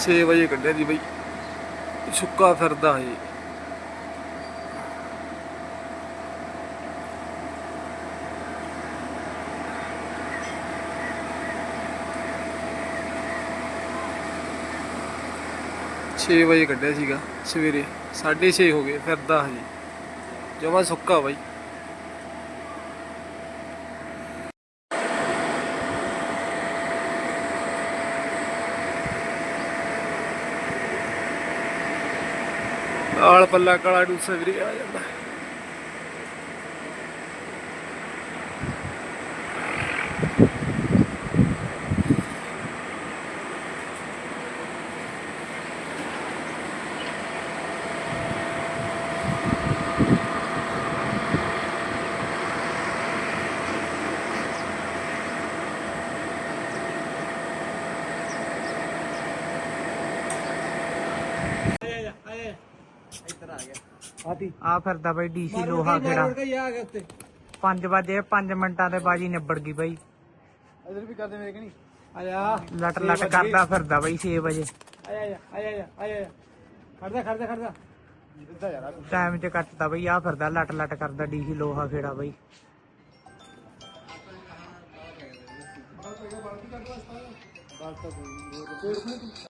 6 ਵਜੇ ਕੱਢਿਆ ਜੀ ਬਈ। ਸੁੱਕਾ ਫਿਰਦਾ ਹੈ ਛੇ ਵਜੇ ਕੱਢਿਆ ਸੀਗਾ ਸਵੇਰੇ। 6:30 ਹੋ ਗਏ, ਫਿਰਦਾ ਹਜੇ। ਜਮਾ ਸੁੱਕਾ ਬਾਈ। ਆਲ ਪੱਲਾ ਕਾਲਾ ਡੂਸਾ ਵੀਰੇ ਆ ਜਾਂਦਾ। ਆ ਫਿਰਦਾ ਬਾਈ ਡੀਸੀ ਲੋਹਾ ਖੇੜਾ 5 ਵਜੇ 5 ਮਿੰਟਾਂ ਤੇ ਬਾਜੀ ਨਿਬੜ ਗਈ ਬਾਈ ਇਧਰ ਵੀ ਕਰਦੇ ਮੇਰੇ ਕਣੀ ਆਇਆ ਲਟ ਲਟ ਕਰਦਾ ਫਿਰਦਾ ਬਾਈ 6 ਵਜੇ ਆਇਆ ਆਇਆ ਆਇਆ ਖੜਦਾ ਖੜਦਾ ਖੜਦਾ ਟਾਈਮ ਚ ਕੱਟਦਾ ਬਾਈ ਆ ਫਿਰਦਾ ਲਟ ਲਟ ਕਰਦਾ ਡੀਸੀ ਲੋਹਾ ਖੇੜਾ ਬਾਈ